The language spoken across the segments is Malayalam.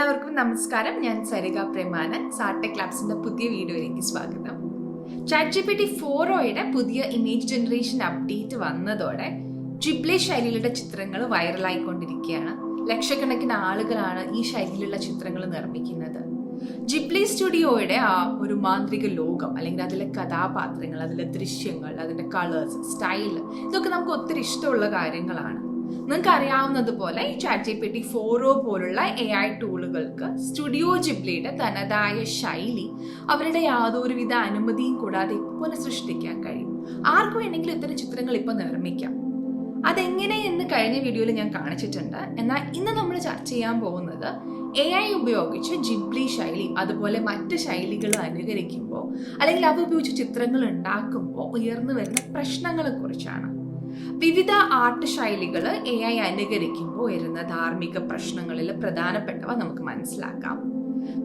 എല്ലാവർക്കും നമസ്കാരം. ഞാൻ സരിക പ്രേമാനൻ. സാർടെക് ലാബ്സിന്റെ പുതിയ വീഡിയോയിലേക്ക് സ്വാഗതം. ചാറ്റ് ജി പി ടി ഫോറോയുടെ പുതിയ ഇമേജ് ജനറേഷൻ അപ്ഡേറ്റ് വന്നതോടെ ജിബ്ലി ശൈലിയുടെ ചിത്രങ്ങൾ വൈറലായിക്കൊണ്ടിരിക്കുകയാണ്. ലക്ഷക്കണക്കിന് ആളുകളാണ് ഈ ശൈലിയിലുള്ള ചിത്രങ്ങൾ നിർമ്മിക്കുന്നത്. ജിബ്ലി സ്റ്റുഡിയോയുടെ ആ ഒരു മാന്ത്രിക ലോകം അല്ലെങ്കിൽ അതിലെ കഥാപാത്രങ്ങൾ അതിലെ ദൃശ്യങ്ങൾ അതിന്റെ കളേഴ്സ് സ്റ്റൈൽ ഇതൊക്കെ നമുക്ക് ഒത്തിരി ഇഷ്ടമുള്ള കാര്യങ്ങളാണ്. നിങ്ങൾക്ക് അറിയാവുന്നതുപോലെ ഈ chat G P T four o പോലുള്ള എ ഐ ടൂളുകൾക്ക് സ്റ്റുഡിയോ ജിബ്ലിയുടെ തനതായ ശൈലി അവരുടെ യാതൊരുവിധ അനുമതിയും കൂടാതെ പുനഃസൃഷ്ടിക്കാൻ കഴിയും. ആർക്കും വേണമെങ്കിലും ഇത്തരം ചിത്രങ്ങൾ ഇപ്പോൾ നിർമ്മിക്കാം. അതെങ്ങനെ എന്ന് കഴിഞ്ഞ വീഡിയോയിൽ ഞാൻ കാണിച്ചിട്ടുണ്ട്. എന്നാൽ ഇന്ന് നമ്മൾ ചർച്ച ചെയ്യാൻ പോകുന്നത് എ ഐ ഉപയോഗിച്ച് ജിബ്ലി ശൈലി അതുപോലെ മറ്റ് ശൈലികൾ അനുകരിക്കുമ്പോൾ അല്ലെങ്കിൽ അവ ഉപയോഗിച്ച് ചിത്രങ്ങൾ ഉണ്ടാക്കുമ്പോൾ ഉയർന്നു വരുന്ന പ്രശ്നങ്ങളെ കുറിച്ചാണ് വിവിധ ആർട്ട് ശൈലികൾ എ ഐ അനുകരിക്കുമ്പോൾ വരുന്ന ധാർമ്മിക പ്രശ്നങ്ങളിൽ പ്രധാനപ്പെട്ടവ നമുക്ക് മനസ്സിലാക്കാം.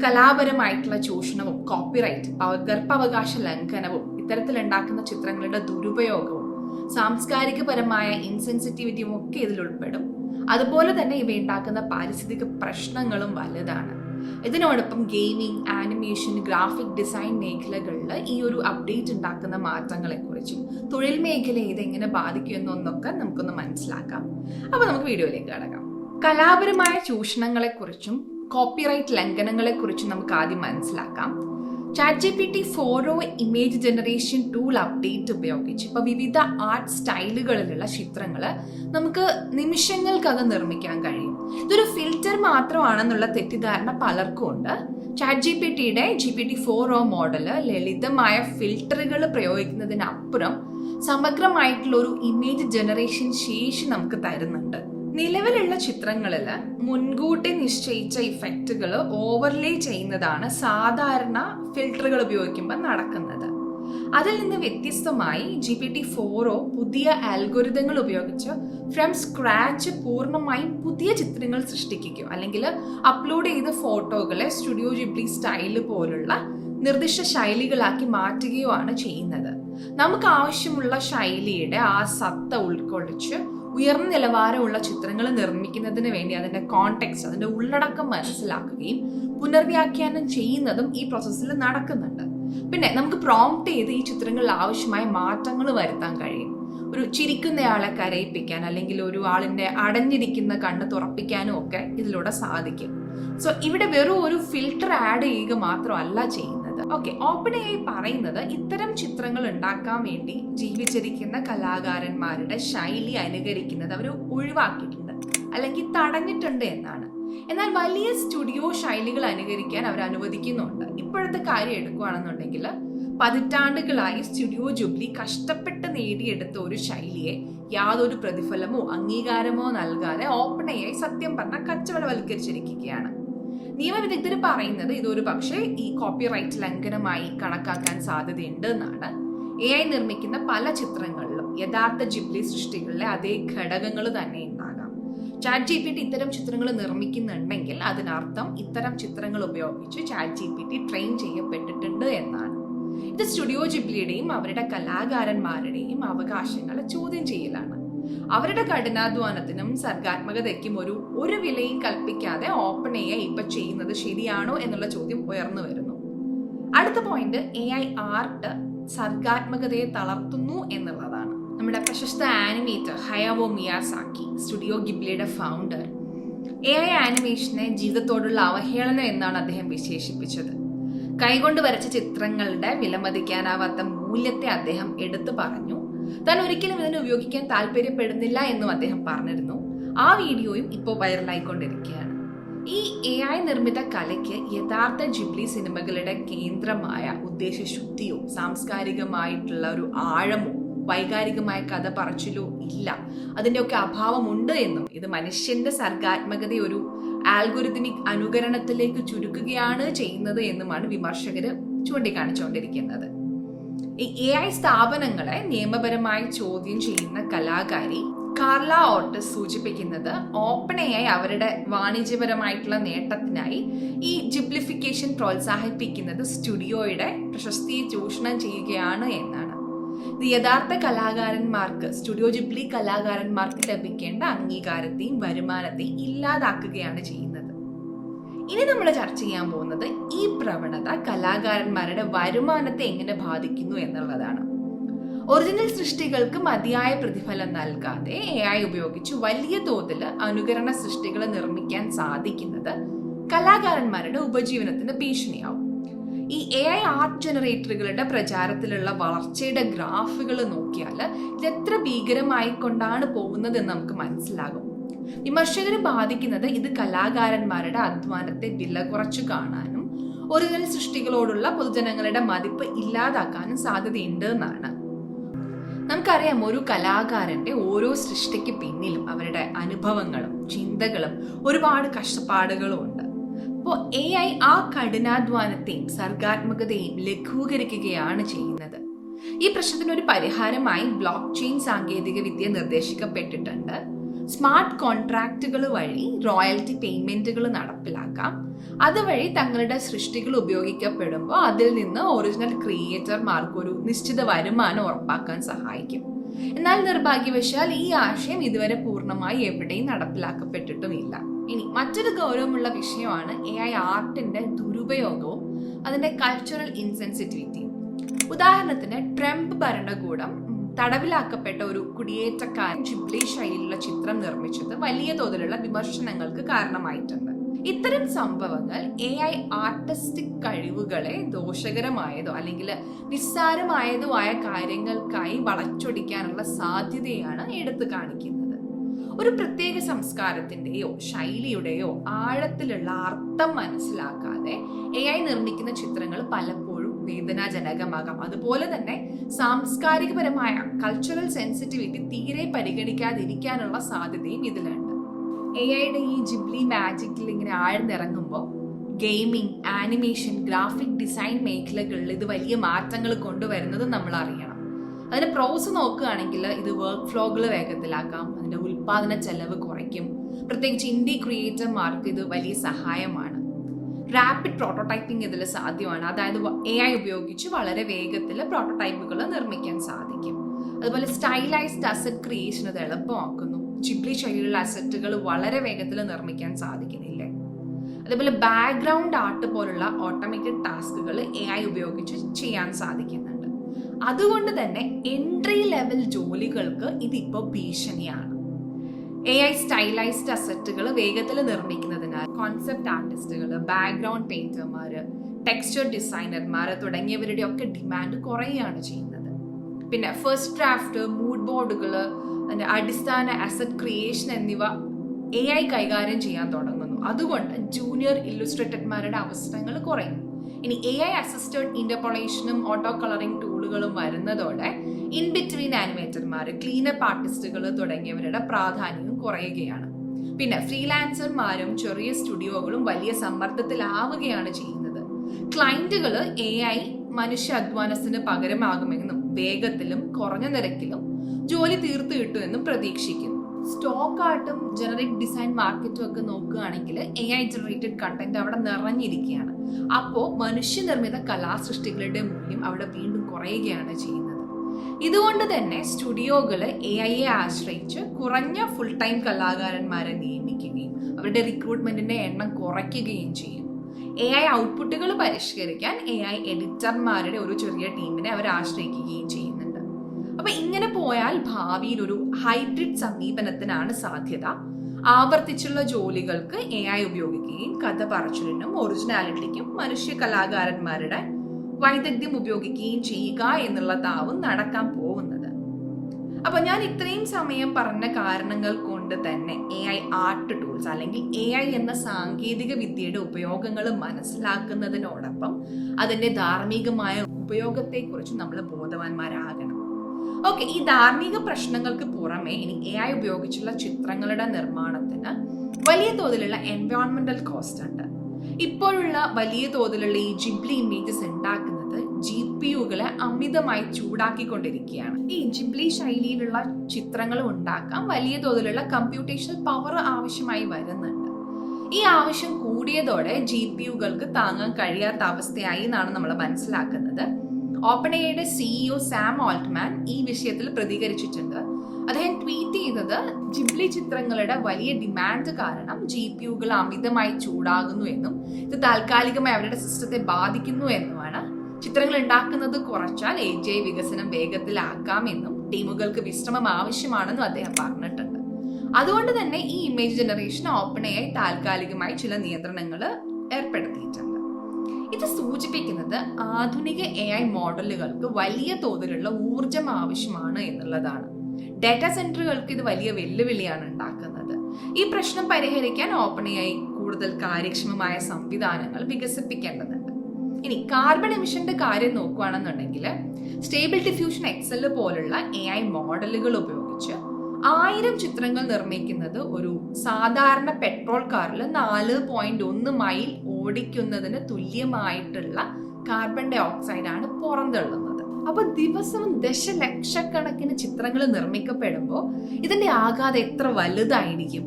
കലാപരമായിട്ടുള്ള ചൂഷണവും കോപ്പിറൈറ്റ് പകർപ്പവകാശ ലംഘനവും ഇത്തരത്തിലുണ്ടാക്കുന്ന ചിത്രങ്ങളുടെ ദുരുപയോഗവും സാംസ്കാരികപരമായ ഇൻസെൻസിറ്റിവിറ്റിയും ഒക്കെ ഇതിൽ ഉൾപ്പെടും. അതുപോലെ തന്നെ ഇവ ഉണ്ടാക്കുന്ന പാരിസ്ഥിതിക പ്രശ്നങ്ങളും വലുതാണ്. ഇതിനോടൊപ്പം ഗെയിമിംഗ് ആനിമേഷൻ ഗ്രാഫിക് ഡിസൈൻ മേഖലകളിൽ ഈ ഒരു അപ്ഡേറ്റ് ഉണ്ടാക്കുന്ന മാറ്റങ്ങളെക്കുറിച്ചും തൊഴിൽ മേഖലയെ ഇതെങ്ങനെ ബാധിക്കുമെന്നൊന്നൊക്കെ നമുക്കൊന്ന് മനസ്സിലാക്കാം. അപ്പൊ നമുക്ക് വീഡിയോയിലേക്ക് കടക്കാം. കലാപരമായ ചൂഷണങ്ങളെക്കുറിച്ചും കോപ്പിറൈറ്റ് ലംഘനങ്ങളെക്കുറിച്ചും നമുക്ക് ആദ്യം മനസ്സിലാക്കാം. Chat G P T four o image generation tool update ഉപയോഗിച്ച് ഇപ്പൊ വിവിധ ആർട്ട് സ്റ്റൈലുകളിലുള്ള ചിത്രങ്ങൾ നമുക്ക് നിമിഷങ്ങൾക്കകം നിർമ്മിക്കാൻ കഴിയും. ഇതൊരു ഫിൽറ്റർ മാത്രമാണെന്നുള്ള തെറ്റിദ്ധാരണ പലർക്കും ഉണ്ട് ചാറ്റ് ജി പി ടിയുടെ G P T four o model ലളിതമായ ഫിൽറ്ററുകൾ പ്രയോഗിക്കുന്നതിനപ്പുറം സമഗ്രമായിട്ടുള്ള ഒരു ഇമേജ് ജനറേഷൻ ശേഷി നമുക്ക് തരുന്നുണ്ട്. നിലവിലുള്ള ചിത്രങ്ങളിൽ മുൻകൂട്ടി നിശ്ചയിച്ച ഇഫക്റ്റുകൾ ഓവർലേ ചെയ്യുന്നതാണ് സാധാരണ ഫിൽറ്ററുകൾ ഉപയോഗിക്കുമ്പോൾ നടക്കുന്നത്. അതിൽ നിന്ന് വ്യത്യസ്തമായി ജി പി ടി ഫോറോ പുതിയ ആൽഗോരിതങ്ങൾ ഉപയോഗിച്ച് ഫ്രം സ്ക്രാച്ച് പൂർണമായും പുതിയ ചിത്രങ്ങൾ സൃഷ്ടിക്കുകയോ അല്ലെങ്കിൽ അപ്ലോഡ് ചെയ്ത ഫോട്ടോകളെ സ്റ്റുഡിയോ ജിബ്ലി സ്റ്റൈൽ പോലുള്ള നിർദ്ദിഷ്ട ശൈലികളാക്കി മാറ്റുകയോ ആണ് ചെയ്യുന്നത്. നമുക്ക് ആവശ്യമുള്ള ശൈലിയുടെ ആ സത്ത ഉൾക്കൊള്ളിച്ച് ഉയർന്ന നിലവാരമുള്ള ചിത്രങ്ങൾ നിർമ്മിക്കുന്നതിന് വേണ്ടി അതിന്റെ കോണ്ടെക്സ്റ്റ് അതിന്റെ ഉള്ളടക്കം മനസ്സിലാക്കുകയും പുനർവ്യാഖ്യാനം ചെയ്യുന്നതും ഈ പ്രോസസ്സിൽ നടക്കുന്നുണ്ട്. പിന്നെ നമുക്ക് പ്രോംപ്റ്റ് ചെയ്ത് ഈ ചിത്രങ്ങളിൽ ആവശ്യമായ മാറ്റങ്ങൾ വരുത്താൻ കഴിയും. ഒരു ചിരിക്കുന്നയാളെ കരയിപ്പിക്കാൻ അല്ലെങ്കിൽ ഒരു ആളിന്റെ അടഞ്ഞിരിക്കുന്ന കണ്ണ് തുറപ്പിക്കാനും ഒക്കെ ഇതിലൂടെ സാധിക്കും. സോ ഇവിടെ വെറും ഒരു ഫിൽട്ടർ ആഡ് ചെയ്യുക മാത്രമല്ല ചെയ്യുന്നത്. ഓക്കെ ഓപ്പൺ ആയി പറയുന്നത് ഇത്തരം ചിത്രങ്ങൾ ഉണ്ടാക്കാൻ വേണ്ടി ജീവിച്ചിരിക്കുന്ന കലാകാരന്മാരുടെ ശൈലി അനുകരിക്കുന്നത് അവർ ഒഴിവാക്കിയിട്ടുണ്ട്. അല്ലെങ്കിൽ തടഞ്ഞിട്ടുണ്ട് എന്നാണ്. എന്നാൽ വലിയ സ്റ്റുഡിയോ ശൈലികൾ അനുകരിക്കാൻ അവർ അനുവദിക്കുന്നുണ്ട്. ഇപ്പോഴത്തെ കാര്യം എടുക്കുകയാണെന്നുണ്ടെങ്കിൽ പതിറ്റാണ്ടുകളായി സ്റ്റുഡിയോ ജൂബ്ലി കഷ്ടപ്പെട്ട് നേടിയെടുത്ത ഒരു ശൈലിയെ യാതൊരു പ്രതിഫലമോ അംഗീകാരമോ നൽകാതെ ഓപ്പണയായി സത്യം പറഞ്ഞ കച്ചവടവൽക്കരിച്ചിരിക്കുകയാണ്. നിയമവിദഗ്ധർ പറയുന്നത് ഇതൊരു പക്ഷേ ഈ കോപ്പിറൈറ്റ് ലംഘനമായി കണക്കാക്കാൻ സാധ്യതയുണ്ട് എന്നാണ് എ ഐ നിർമ്മിക്കുന്ന പല ചിത്രങ്ങളിലും യഥാർത്ഥ ജിബ്ലി സൃഷ്ടികളിലെ അതേ ഘടകങ്ങൾ തന്നെ ഉണ്ടാകാം ചാറ്റ് ജി പി ടി ഇത്തരം ചിത്രങ്ങൾ നിർമ്മിക്കുന്നുണ്ടെങ്കിൽ അതിനർത്ഥം ഇത്തരം ചിത്രങ്ങൾ ഉപയോഗിച്ച് chat G P T train ചെയ്യപ്പെട്ടിട്ടുണ്ട് എന്നാണ്. ഇത് സ്റ്റുഡിയോ ജിബ്ലിയുടെയും അവരുടെ കലാകാരന്മാരുടെയും അവകാശങ്ങളെ ചോദ്യം ചെയ്യലാണ്. അവരുടെ കഠിനാധ്വാനത്തിനും സർഗാത്മകതയ്ക്കും ഒരു ഒരു വിലയും കൽപ്പിക്കാതെ ഓപ്പൺ എ ഐ ഇപ്പൊ ചെയ്യുന്നത് ശരിയാണോ എന്നുള്ള ചോദ്യം ഉയർന്നു വരുന്നു. അടുത്ത പോയിന്റ് എ ഐ ആർട്ട് സർഗാത്മകതയെ തളർത്തുന്നു എന്നുള്ളതാണ്. നമ്മുടെ പ്രശസ്ത ആനിമേറ്റർ ഹയാവോ മിയാസാക്കി സ്റ്റുഡിയോ ഗിബ്ലിയുടെ ഫൗണ്ടർ എ ഐ ആനിമേഷനെ ജീവിതത്തോടുള്ള അവഹേളനം എന്നാണ് അദ്ദേഹം വിശേഷിപ്പിച്ചത്. കൈകൊണ്ട് വരച്ച ചിത്രങ്ങളുടെ വിലമതിക്കാനാവാത്ത മൂല്യത്തെ അദ്ദേഹം എടുത്തു പറഞ്ഞു. താൻ ഒരിക്കലും ഇതിനെ ഉപയോഗിക്കാൻ താല്പര്യപ്പെടുന്നില്ല എന്നും അദ്ദേഹം പറഞ്ഞിരുന്നു. ആ വീഡിയോയും ഇപ്പോൾ വൈറലായിക്കൊണ്ടിരിക്കുകയാണ്. ഈ എ ഐ നിർമ്മിത കലയ്ക്ക് യഥാർത്ഥ ജിബ്ലി സിനിമകളുടെ കേന്ദ്രമായ ഉദ്ദേശശുദ്ധിയോ സാംസ്കാരികമായിട്ടുള്ള ഒരു ആഴമോ വൈകാരികമായ കഥ പറച്ചിലോ ഇല്ല. അതിന്റെയൊക്കെ അഭാവമുണ്ട് എന്നും. ഇത് മനുഷ്യന്റെ സർഗാത്മകത ഒരു ആൽഗോരിതമിക് അനുകരണത്തിലേക്ക് ചുരുക്കുകയാണ് ചെയ്യുന്നത് എന്നുമാണ് വിമർശകർ ചൂണ്ടിക്കാണിച്ചുകൊണ്ടിരിക്കുന്നത്. ഈ എ ഐ സ്ഥാപനങ്ങളെ നിയമപരമായി ചോദ്യം ചെയ്യുന്ന കലാകാരി കാർല ഓർട്ടസ് സൂചിപ്പിക്കുന്നത് ഓപ്പൺ അവരുടെ വാണിജ്യപരമായിട്ടുള്ള നേട്ടത്തിനായി ഈ ജിപ്ലിഫിക്കേഷൻ പ്രോത്സാഹിപ്പിക്കുന്നത് സ്റ്റുഡിയോയുടെ പ്രശസ്തിയെ ചൂഷണം ചെയ്യുകയാണ് എന്നാണ്. യഥാർത്ഥ കലാകാരന്മാർക്ക് സ്റ്റുഡിയോ ജിബ്ലി കലാകാരന്മാർക്ക് ലഭിക്കേണ്ട അംഗീകാരത്തെയും വരുമാനത്തെയും ഇല്ലാതാക്കുകയാണ് ചെയ്യുന്നത്. ഇനി നമ്മൾ ചർച്ച ചെയ്യാൻ പോകുന്നത് ഈ പ്രവണത കലാകാരന്മാരുടെ വരുമാനത്തെ എങ്ങനെ ബാധിക്കുന്നു എന്നുള്ളതാണ്. ഒറിജിനൽ സൃഷ്ടികൾക്ക് മതിയായ പ്രതിഫലം നൽകാതെ എ ഐ ഉപയോഗിച്ച് വലിയ തോതിൽ അനുകരണ സൃഷ്ടികൾ നിർമ്മിക്കാൻ സാധിക്കുന്നത് കലാകാരന്മാരുടെ ഉപജീവനത്തിന് ഭീഷണിയാവും. ഈ എ ഐ ആർട്ട് ജനറേറ്ററുകളുടെ പ്രചാരത്തിലുള്ള വളർച്ചയുടെ ഗ്രാഫുകൾ നോക്കിയാൽ ഇതെത്ര ഭീകരമായിക്കൊണ്ടാണ് പോകുന്നതെന്ന് നമുക്ക് മനസ്സിലാകും. വിമർശകര് ബാധിക്കുന്നത് ഇത് കലാകാരന്മാരുടെ അധ്വാനത്തെ വില കുറച്ചു കാണാനും ഒറിജിനൽ സൃഷ്ടികളോടുള്ള പൊതുജനങ്ങളുടെ മതിപ്പ് ഇല്ലാതാക്കാനും സാധ്യതയുണ്ട് എന്നാണ് നമുക്കറിയാം ഒരു കലാകാരന്റെ ഓരോ സൃഷ്ടിക്ക് പിന്നിലും അവരുടെ അനുഭവങ്ങളും ചിന്തകളും ഒരുപാട് കഷ്ടപ്പാടുകളും ഉണ്ട്. അപ്പോൾ എ ഐ ആ കഠിനാധ്വാനത്തെയും സർഗാത്മകതയും ലഘൂകരിക്കുകയാണ് ചെയ്യുന്നത്. ഈ പ്രശ്നത്തിന് ഒരു പരിഹാരമായി ബ്ലോക്ക് ചെയിൻ സാങ്കേതിക വിദ്യ നിർദ്ദേശിക്കപ്പെട്ടിട്ടുണ്ട്. സ്മാർട്ട് കോൺട്രാക്റ്റുകൾ വഴി റോയൽറ്റി പേയ്മെന്റുകൾ നടപ്പിലാക്കാം. അതുവഴി തങ്ങളുടെ സൃഷ്ടികൾ ഉപയോഗിക്കപ്പെടുമ്പോൾ അതിൽ നിന്ന് ഒറിജിനൽ ക്രിയേറ്റർമാർക്ക് ഒരു നിശ്ചിത വരുമാനം ഉറപ്പാക്കാൻ സഹായിക്കും. എന്നാൽ നിർഭാഗ്യവശാൽ ഈ ആശയം ഇതുവരെ പൂർണമായി എവിടെയും നടപ്പിലാക്കപ്പെട്ടിട്ടുമില്ല. ഇനി മറ്റൊരു ഗൗരവമുള്ള വിഷയമാണ് എ ഐ ആർട്ടിന്റെ ദുരുപയോഗവും അതിന്റെ കൾച്ചറൽ ഇൻസെൻസിറ്റിവിറ്റിയും ഉദാഹരണത്തിന് ട്രംപ് ഭരണകൂടം തടവിലാക്കപ്പെട്ട ഒരു കുടിയേറ്റക്കാരൻ ജിബ്ലി ശൈലിയിലുള്ള ചിത്രം നിർമ്മിച്ചത് വലിയ തോതിലുള്ള വിമർശനങ്ങൾക്ക് കാരണമായിട്ടുണ്ട്. ഇത്തരം സംഭവങ്ങൾ എ ഐ ആർട്ടിസ്റ്റിക് കഴിവുകളെ ദോഷകരമായതോ അല്ലെങ്കിൽ നിസ്സാരമായതോ ആയ കാര്യങ്ങൾക്കായി വളച്ചൊടിക്കാനുള്ള സാധ്യതയാണ് എടുത്തു കാണിക്കുന്നത്. ഒരു പ്രത്യേക സംസ്കാരത്തിന്റെയോ ശൈലിയുടെയോ ആഴത്തിലുള്ള അർത്ഥം മനസ്സിലാക്കാതെ എ ഐ നിർമ്മിക്കുന്ന ചിത്രങ്ങൾ പലപ്പോഴും വേദനാജനകമാകാം. അതുപോലെ തന്നെ സാംസ്കാരികപരമായ കൾച്ചറൽ സെൻസിറ്റിവിറ്റി തീരെ പരിഗണിക്കാതിരിക്കാനുള്ള സാധ്യതയും ഇതിലുണ്ട്. എ ഐയുടെ ഈ ജിബ്ലി മാജിക്കിൽ ഇങ്ങനെ ആഴ്ന്നിറങ്ങുമ്പോൾ ഗെയിമിംഗ് ആനിമേഷൻ ഗ്രാഫിക് ഡിസൈൻ മേഖലകളിൽ ഇത് വലിയ മാറ്റങ്ങൾ കൊണ്ടുവരുന്നത് നമ്മൾ അറിയണം അതിന്റെ പ്രോസ് നോക്കുകയാണെങ്കിൽ ഇത് വർക്ക് ഫ്ലോകൾ വേഗത്തിലാക്കാം അതിന്റെ ഉൽപാദന ചെലവ് കുറയ്ക്കും. പ്രത്യേകിച്ച് ഇന്ത്യ ക്രിയേറ്റർമാർക്ക് ഇത് വലിയ സഹായമാണ്. റാപ്പിഡ് പ്രോട്ടോടൈപ്പിംഗ് ഇതിൽ സാധ്യമാണ്. അതായത് എ ഐ ഉപയോഗിച്ച് വളരെ വേഗത്തിൽ പ്രോട്ടോടൈപ്പുകൾ നിർമ്മിക്കാൻ സാധിക്കും. അതുപോലെ സ്റ്റൈലൈസ്ഡ് അസറ്റ് ക്രിയേഷൻ ഇത് എളുപ്പമാക്കുന്നു. ചിബ്ലി ശൈലിയിലുള്ള അസറ്റുകൾ വളരെ വേഗത്തിൽ നിർമ്മിക്കാൻ സാധിക്കുന്നില്ലേ. അതേപോലെ ബാക്ക്ഗ്രൗണ്ട് ആർട്ട് പോലുള്ള ഓട്ടോമേറ്റഡ് ടാസ്കുകൾ എ ഐ ഉപയോഗിച്ച് ചെയ്യാൻ സാധിക്കുന്നുണ്ട്. അതുകൊണ്ട് തന്നെ എൻട്രി ലെവൽ ജോലികൾക്ക് ഇതിപ്പോൾ ഭീഷണിയാണ്. എ ഐ സ്റ്റൈലൈസ്ഡ് അസറ്റുകൾ വേഗത്തിൽ നിർമ്മിക്കുന്നതിനാൽ കോൺസെപ്റ്റ് ആർട്ടിസ്റ്റുകൾ ബാക്ക്ഗ്രൗണ്ട് പെയിന്റർമാർ ടെക്സ്ചർ ഡിസൈനർമാർ തുടങ്ങിയവരുടെ ഒക്കെ ഡിമാൻഡ് കുറയുകയാണ് ചെയ്യുന്നത്. പിന്നെ ഫസ്റ്റ് ഡ്രാഫ്റ്റ് മൂഡ് ബോർഡുകൾ അടിസ്ഥാന അസറ്റ് ക്രിയേഷൻ എന്നിവ എ ഐ കൈകാര്യം ചെയ്യാൻ തുടങ്ങുന്നു. അതുകൊണ്ട് ജൂനിയർ ഇല്ലുസ്ട്രേറ്റർമാരുടെ അവസരങ്ങൾ കുറയും. ഇനി എ ഐ അസിസ്റ്റഡ് ഇന്റർപൊളേഷനും ഓട്ടോ കളറിംഗ് ടൂളുകളും വരുന്നതോടെ ഇൻ ബിറ്റ്വീൻ ആനിമേറ്റർമാർ ക്ലീനപ്പ് ആർട്ടിസ്റ്റുകൾ തുടങ്ങിയവരുടെ പ്രാധാന്യം കുറയുകയാണ്. പിന്നെ ഫ്രീലാൻസർമാരും ചെറിയ സ്റ്റുഡിയോകളും വലിയ സമ്മർദ്ദത്തിലാവുകയാണ് ചെയ്യുന്നത്. ക്ലയന്റുകൾ എ ഐ മനുഷ്യ അധ്വാനത്തിന് പകരമാകുമെന്നും വേഗത്തിലും കുറഞ്ഞ നിരക്കിലും ജോലി തീർത്തു കിട്ടുമെന്നും പ്രതീക്ഷിക്കുന്നു. സ്റ്റോക്ക് ആർട്ടും ജനറിക് ഡിസൈൻ മാർക്കറ്റും ഒക്കെ നോക്കുകയാണെങ്കിൽ എ ഐ ജനറേറ്റഡ് കണ്ടന്റ് അവിടെ നിറഞ്ഞിരിക്കുകയാണ്. അപ്പോൾ മനുഷ്യനിർമ്മിത കലാസൃഷ്ടികളുടെ മൂല്യം അവിടെ വീണ്ടും കുറയുകയാണ് ചെയ്യുന്നത്. ഇതുകൊണ്ട് തന്നെ സ്റ്റുഡിയോകൾ എ ഐയെ ആശ്രയിച്ച് കുറഞ്ഞ ഫുൾ ടൈം കലാകാരന്മാരെ നിയമിക്കുകയും അവരുടെ റിക്രൂട്ട്മെന്റിന്റെ എണ്ണം കുറയ്ക്കുകയും ചെയ്യും. എ ഐ ഔട്ട്പുട്ടുകൾ പരിഷ്കരിക്കാൻ എ ഐ എഡിറ്റർമാരുടെ ഒരു ചെറിയ ടീമിനെ അവർ ആശ്രയിക്കുകയും ചെയ്യുന്നുണ്ട് അപ്പൊ ഇങ്ങനെ പോയാൽ ഭാവിയിൽ ഒരു ഹൈബ്രിഡ് സമീപനത്തിനാണ് സാധ്യത. ആവർത്തിച്ചുള്ള ജോലികൾക്ക് എ ഐ ഉപയോഗിക്കുകയും കഥ പറച്ചിലിനും ഒറിജിനാലിറ്റിക്കും മനുഷ്യ കലാകാരന്മാരുടെ വൈദഗ്ധ്യം ഉപയോഗിക്കുകയും ചെയ്യുക എന്നുള്ളതാവും നടക്കാൻ പോകുന്നത്. അപ്പൊ ഞാൻ ഇത്രയും സമയം പറഞ്ഞ കാരണങ്ങൾ കൊണ്ട് തന്നെ എ ഐ ആർട്ട് ടൂൾസ് അല്ലെങ്കിൽ എ ഐ എന്ന സാങ്കേതിക വിദ്യയുടെ ഉപയോഗങ്ങൾ മനസ്സിലാക്കുന്നതിനോടൊപ്പം അതിന്റെ ധാർമ്മികമായ ഉപയോഗത്തെക്കുറിച്ച് നമ്മൾ ബോധവാന്മാരാകണം. ഓക്കെ ഈ ധാർമ്മിക പ്രശ്നങ്ങൾക്ക് പുറമെ ഇനി എ ഐ ഉപയോഗിച്ചുള്ള ചിത്രങ്ങളുടെ നിർമ്മാണത്തിന് വലിയ തോതിലുള്ള എൻവയോൺമെന്റൽ കോസ്റ്റ് ഉണ്ട്. ഇപ്പോഴുള്ള വലിയ തോതിലുള്ള ഈ ജിബ്ലി ഇമേജസ് ഉണ്ടാക്കുന്നത് ജി പി യുകളെ അമിതമായി ചൂടാക്കിക്കൊണ്ടിരിക്കുകയാണ്. ഈ ജിബ്ലി ശൈലിയിലുള്ള ചിത്രങ്ങൾ ഉണ്ടാക്കാൻ വലിയ തോതിലുള്ള കമ്പ്യൂട്ടേഷണൽ പവർ ആവശ്യമായി വരുന്നുണ്ട്. ഈ ആവശ്യം കൂടിയതോടെ ജി പി യുകൾക്ക് താങ്ങാൻ കഴിയാത്ത അവസ്ഥയായി എന്നാണ് നമ്മൾ മനസ്സിലാക്കുന്നത്. ഓപ്പൺ എയുടെ സിഇഒ സാം ഓൾട്ട്മാൻ ഈ വിഷയത്തിൽ പ്രതികരിച്ചിട്ടുണ്ട്. അദ്ദേഹം ട്വീറ്റ് ചെയ്തത് ജിബ്ലി ചിത്രങ്ങളുടെ വലിയ ഡിമാൻഡ് കാരണം ജി പി യുകൾ അമിതമായി ചൂടാകുന്നു എന്നും ഇത് താൽക്കാലികമായി അവരുടെ സിസ്റ്റത്തെ ബാധിക്കുന്നു എന്നുമാണ്. ചിത്രങ്ങൾ ഉണ്ടാക്കുന്നത് കുറച്ചാൽ എ ജെ വികസനം വേഗത്തിലാക്കാമെന്നും ടീമുകൾക്ക് വിശ്രമം ആവശ്യമാണെന്നും അദ്ദേഹം പറഞ്ഞിട്ടുണ്ട്. അതുകൊണ്ട് തന്നെ ഈ ഇമേജ് ജനറേഷൻ ഓപ്പണയായി താൽക്കാലികമായി ചില നിയന്ത്രണങ്ങൾ ഏർപ്പെടുത്തിയിട്ടുണ്ട്. ഇത് സൂചിപ്പിക്കുന്നത് ആധുനിക എ ഐ മോഡലുകൾക്ക് വലിയ തോതിലുള്ള ഊർജം ആവശ്യമാണ് എന്നുള്ളതാണ്. ഡാറ്റാ സെന്ററുകൾക്ക് ഇത് വലിയ വെല്ലുവിളിയാണ് ഉണ്ടാക്കുന്നത്. ഈ പ്രശ്നം പരിഹരിക്കാൻ ഓപ്പൺ എ ഐ കൂടുതൽ കാര്യക്ഷമമായ സംവിധാനങ്ങൾ വികസിപ്പിക്കേണ്ടതുണ്ട്. ഇനി കാർബൺ എമിഷന്റെ കാര്യം നോക്കുകയാണെന്നുണ്ടെങ്കിൽ സ്റ്റേബിൾ ഡിഫ്യൂഷൻ എക്സൽ പോലുള്ള എ ഐ മോഡലുകൾ ഉപയോഗിച്ച് ആയിരം ചിത്രങ്ങൾ നിർമ്മിക്കുന്നത് ഒരു സാധാരണ പെട്രോൾ കാറിൽ നാല് പോയിന്റ് ഒന്ന് മൈൽ ഓടിക്കുന്നതിന് തുല്യമായിട്ടുള്ള കാർബൺ ഡൈ ഓക്സൈഡ് ആണ് പുറന്തള്ളുന്നത്. അപ്പൊ ദിവസവും ദശലക്ഷക്കണക്കിന് ചിത്രങ്ങൾ നിർമ്മിക്കപ്പെടുമ്പോൾ ഇതിന്റെ ആഘാതം എത്ര വലുതായിരിക്കും?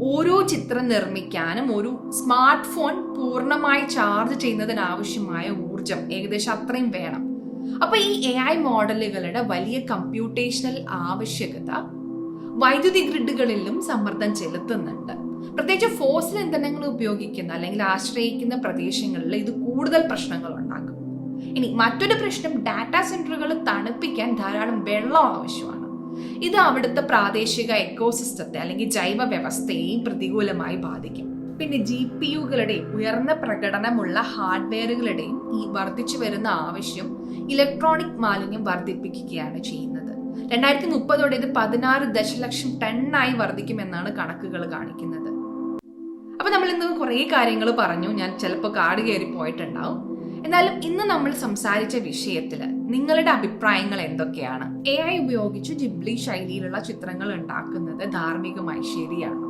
ഓരോ ചിത്രം നിർമ്മിക്കാനും ഒരു സ്മാർട്ട് ഫോൺ പൂർണമായി ചാർജ് ചെയ്യുന്നതിന് ആവശ്യമായ ഊർജം ഏകദേശം അത്രയും വേണം. അപ്പൊ ഈ എ ഐ മോഡലുകളുടെ വലിയ കമ്പ്യൂട്ടേഷണൽ ആവശ്യകത വൈദ്യുതി ഗ്രിഡുകളിലും സമ്മർദ്ദം ചെലുത്തുന്നുണ്ട്. പ്രത്യേകിച്ച് ഫോസിൽ ഇന്ധനങ്ങൾ ഉപയോഗിക്കുന്ന അല്ലെങ്കിൽ ആശ്രയിക്കുന്ന പ്രദേശങ്ങളിൽ ഇത് കൂടുതൽ പ്രശ്നങ്ങൾ ഉണ്ടാക്കും. ഇനി മറ്റൊരു പ്രശ്നം ഡാറ്റാ സെന്ററുകൾ തണുപ്പിക്കാൻ ധാരാളം വെള്ളം ആവശ്യമാണ്. ഇത് അവിടുത്തെ പ്രാദേശിക എക്കോസിസ്റ്റത്തെ അല്ലെങ്കിൽ ജൈവ വ്യവസ്ഥയെയും പ്രതികൂലമായി ബാധിക്കും. പിന്നെ ജി പി യുകളുടെയും ഉയർന്ന പ്രകടനമുള്ള ഹാർഡ്വെയറുകളുടെയും ഈ വർദ്ധിച്ചു വരുന്ന ആവശ്യം ഇലക്ട്രോണിക് മാലിന്യം വർദ്ധിപ്പിക്കുകയാണ് ചെയ്യുന്നത്. രണ്ടായിരത്തി മുപ്പതോടെ ഇത് പതിനാറ് ദശലക്ഷം ടണ്ണായി വർദ്ധിക്കുമെന്നാണ് കണക്കുകൾ കാണിക്കുന്നത്. അപ്പൊ നമ്മൾ ഇന്ന് കുറേ കാര്യങ്ങൾ പറഞ്ഞു. ഞാൻ ചിലപ്പോൾ കാട് കയറി പോയിട്ടുണ്ടാവും. എന്നാലും ഇന്ന് നമ്മൾ സംസാരിച്ച വിഷയത്തിൽ നിങ്ങളുടെ അഭിപ്രായങ്ങൾ എന്തൊക്കെയാണ്? എ ഐ ഉപയോഗിച്ച് ജിബ്ലി ശൈലിയിലുള്ള ചിത്രങ്ങൾ ഉണ്ടാക്കുന്നത് ധാർമ്മികമായി ശരിയാണോ?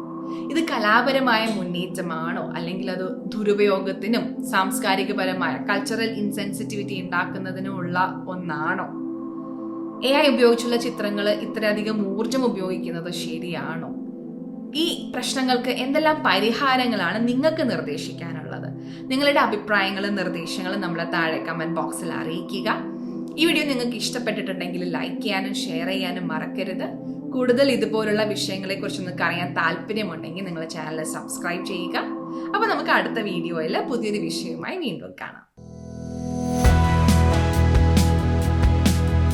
ഇത് കലാപരമായ മുന്നേറ്റമാണോ? അല്ലെങ്കിൽ അത് ദുരുപയോഗത്തിനും സാംസ്കാരികപരമായ കൾച്ചറൽ ഇൻസെൻസിറ്റിവിറ്റി ഉണ്ടാക്കുന്നതിനുമുള്ള ഒന്നാണോ? എ ഐ ഉപയോഗിച്ചുള്ള ചിത്രങ്ങൾ ഇത്രയധികം ഊർജം ഉപയോഗിക്കുന്നത് ശരിയാണോ? ഈ പ്രശ്നങ്ങൾക്ക് എന്തെല്ലാം പരിഹാരങ്ങളാണ് നിങ്ങൾക്ക് നിർദ്ദേശിക്കാനുള്ളത്? നിങ്ങളുടെ അഭിപ്രായങ്ങളും നിർദ്ദേശങ്ങളും നമ്മളെ താഴെ കമന്റ് ബോക്സിൽ അറിയിക്കുക. ഈ വീഡിയോ നിങ്ങൾക്ക് ഇഷ്ടപ്പെട്ടിട്ടുണ്ടെങ്കിൽ ലൈക്ക് ചെയ്യാനും ഷെയർ ചെയ്യാനും മറക്കരുത്. കൂടുതൽ ഇതുപോലുള്ള വിഷയങ്ങളെക്കുറിച്ച് നിങ്ങൾക്ക് അറിയാൻ താല്പര്യമുണ്ടെങ്കിൽ നിങ്ങളുടെ ചാനൽ സബ്സ്ക്രൈബ് ചെയ്യുക. അപ്പോൾ നമുക്ക് അടുത്ത വീഡിയോയിൽ പുതിയൊരു വിഷയവുമായി വീണ്ടും കാണാം.